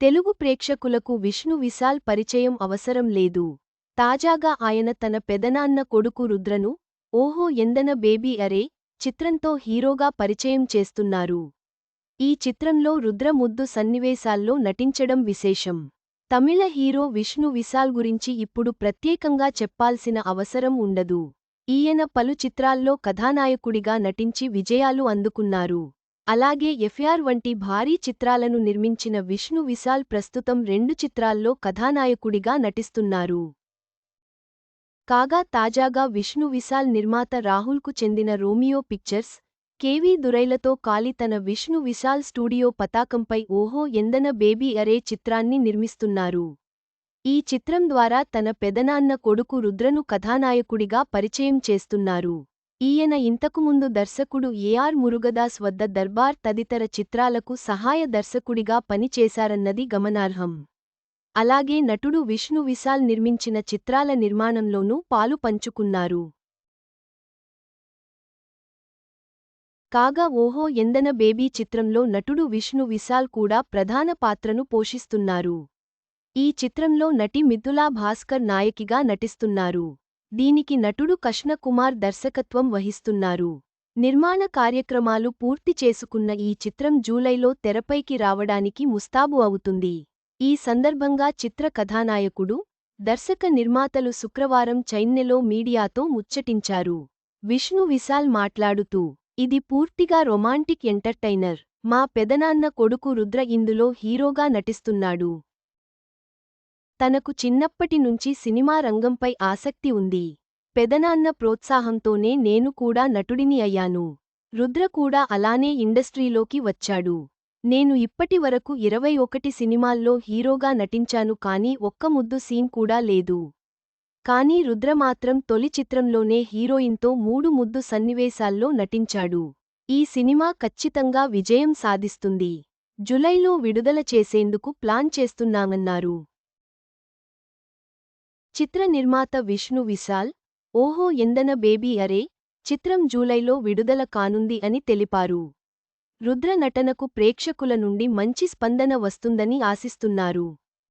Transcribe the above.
తెలుగు ప్రేక్షకులకు విష్ణు విశాల్ పరిచయం అవసరం లేదు. తాజాగా ఆయన తన పెదనాన్న కొడుకు రుద్రను ఓహో ఎందన బేబీ అరే చిత్రంతో హీరోగా పరిచయం చేస్తున్నారు. ఈ చిత్రంలో రుద్ర ముద్దు సన్నివేశాల్లో నటించడం విశేషం. తమిళ హీరో విష్ణు విశాల్ గురించి ఇప్పుడు ప్రత్యేకంగా చెప్పాల్సిన అవసరం ఉండదు. ఈయన పలు చిత్రాల్లో కథానాయకుడిగా నటించి విజయాలు అందుకున్నారు. అలాగే ఎఫ్ఆర్ వంటి భారీ చిత్రాలను నిర్మించిన విష్ణు విశాల్ ప్రస్తుతం రెండు చిత్రాల్లో కథానాయకుడిగా నటిస్తున్నారు. కాగా తాజాగా విష్ణు విశాల్ నిర్మాత రాహుల్కు చెందిన రోమియో పిక్చర్స్ కేవీ దురైలతో కాలి తన విష్ణు విశాల్ స్టూడియో పతాకంపై ఓహో ఎందన బేబీ అరే చిత్రాన్ని నిర్మిస్తున్నారు. ఈ చిత్రం ద్వారా తన పెదనాన్న కొడుకు రుద్రను కథానాయకుడిగా పరిచయం చేస్తున్నారు. ఈయన ఇంతకుముందు దర్శకుడు ఏఆర్ మురుగదాస్ వద్ద దర్బార్ తదితర చిత్రాలకు సహాయ దర్శకుడిగా పనిచేశారన్నది గమనార్హం. అలాగే నటుడు విష్ణు విశాల్ నిర్మించిన చిత్రాల నిర్మాణంలోనూ పాలు పంచుకున్నారు. కాగా ఓహో ఎందన బేబీ చిత్రంలో నటుడు విష్ణు విశాల్ కూడా ప్రధాన పాత్రను పోషిస్తున్నారు. ఈ చిత్రంలో నటి మిథులా భాస్కర్ నాయకిగా నటిస్తున్నారు. దీనికి నటుడు కష్ణ కుమార్ దర్శకత్వం వహిస్తున్నారు. నిర్మాణ కార్యక్రమాలు పూర్తి చేసుకున్న ఈ చిత్రం జూలైలో తెరపైకి రావడానికి ముస్తాబు అవుతుంది. ఈ సందర్భంగా చిత్ర కథానాయకుడు దర్శక నిర్మాతలు శుక్రవారం చైన్నెలో మీడియాతో ముచ్చటించారు. విష్ణు విశాల్ మాట్లాడుతూ ఇది పూర్తిగా రొమాంటిక్ ఎంటర్టైనర్. మా పెదనాన్న కొడుకు రుద్ర ఇందులో హీరోగా నటిస్తున్నాడు. తనకు చిన్నప్పటి నుంచి సినిమా రంగంపై ఆసక్తి ఉంది. పెదనాన్న ప్రోత్సాహంతోనే నేను కూడా నటుడిని అయ్యాను. రుద్ర కూడా అలానే ఇండస్ట్రీలోకి వచ్చాడు. నేను ఇప్పటివరకు ఇరవై ఒకటి సినిమాల్లో హీరోగా నటించాను కానీ ఒక్క ముద్దు సీన్ కూడా లేదు. కానీ రుద్ర మాత్రం తొలి చిత్రంలోనే హీరోయిన్తో మూడు ముద్దు సన్నివేశాల్లో నటించాడు. ఈ సినిమా ఖచ్చితంగా విజయం సాధిస్తుంది. జులైలో విడుదల చేసేందుకు ప్లాన్ చేస్తున్నామన్నారు. చిత్ర నిర్మాత విష్ణు విశాల్ ఓహో ఎందన బేబీ అరే చిత్రం జూలైలో విడుదల కానుంది అని తెలిపారు. రుద్ర నటనకు ప్రేక్షకుల నుండి మంచి స్పందన వస్తుందని ఆశిస్తున్నారు.